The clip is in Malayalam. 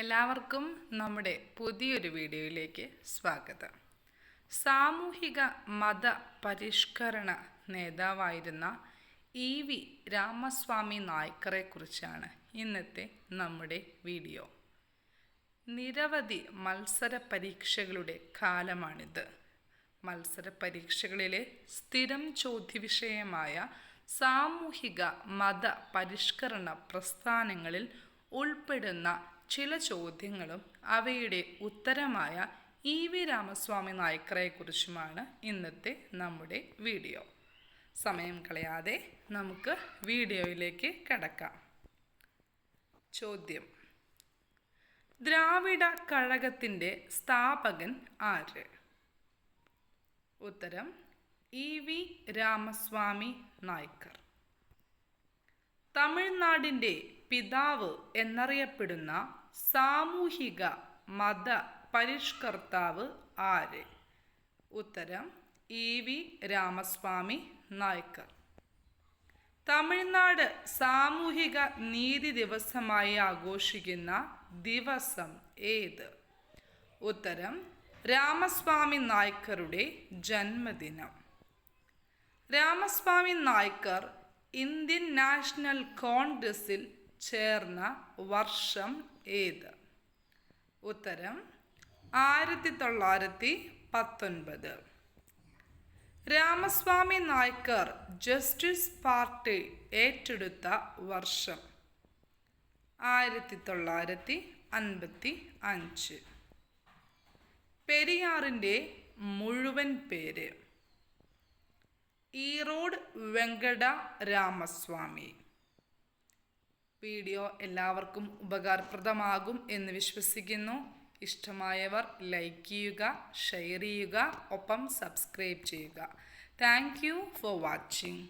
എല്ലാവർക്കും നമ്മുടെ പുതിയൊരു വീഡിയോയിലേക്ക് സ്വാഗതം. സാമൂഹിക മത പരിഷ്കരണ നേതാവായിരുന്ന ഇ വി രാമസ്വാമി നായ്ക്കറെ കുറിച്ചാണ് ഇന്നത്തെ നമ്മുടെ വീഡിയോ. നിരവധി മത്സര പരീക്ഷകളുടെ കാലമാണിത്. മത്സര പരീക്ഷകളിലെ സ്ഥിരം ചോദ്യവിഷയമായ സാമൂഹിക മത പരിഷ്കരണ പ്രസ്ഥാനങ്ങളിൽ ഉൾപ്പെടുന്ന ചില ചോദ്യങ്ങളും അവയുടെ ഉത്തരമായ ഇ വി രാമസ്വാമി നായ്ക്കറെക്കുറിച്ചുമാണ് ഇന്നത്തെ നമ്മുടെ വീഡിയോ. സമയം കളയാതെ നമുക്ക് വീഡിയോയിലേക്ക് കടക്കാം. ചോദ്യം. ദ്രാവിഡ കഴകത്തിന്റെ സ്ഥാപകൻ ആര്? ഉത്തരം ഇ വി രാമസ്വാമി നായ്ക്കർ. തമിഴ്നാടിന്റെ പിതാവ് എന്നറിയപ്പെടുന്ന സാമൂഹിക മത പരിഷ്കർത്താവ് ആര്? ഉത്തരം ഇ വി രാമസ്വാമി നായ്ക്കർ. തമിഴ്നാട് സാമൂഹിക നീതി ദിവസമായി ആഘോഷിക്കുന്ന ദിവസം ഏത്? ഉത്തരം രാമസ്വാമി നായ്ക്കറുടെ ജന്മദിനം. രാമസ്വാമി നായ്ക്കർ ഇന്ത്യൻ നാഷണൽ കോൺഗ്രസിൽ ചേർന്ന വർഷം ഏത്? ഉത്തരം ആയിരത്തി തൊള്ളായിരത്തി പത്തൊൻപത്. രാമസ്വാമി നായ്ക്കർ ജസ്റ്റിസ് പാർട്ടി ഏറ്റെടുത്ത വർഷം ആയിരത്തി തൊള്ളായിരത്തി അൻപത്തി അഞ്ച്. പെരിയാറിന്റെ മുഴുവൻ പേര്. ഈറോഡ് വെങ്കട രാമസ്വാമി. വീഡിയോ എല്ലാവർക്കും ഉപകാരപ്രദമാകും എന്ന് വിശ്വസിക്കുന്നു. ഇഷ്ടമായവർ ലൈക്ക് ചെയ്യുക ഷെയർ ചെയ്യുക ഒപ്പം സബ്സ്ക്രൈബ് ചെയ്യുക. Thank for watching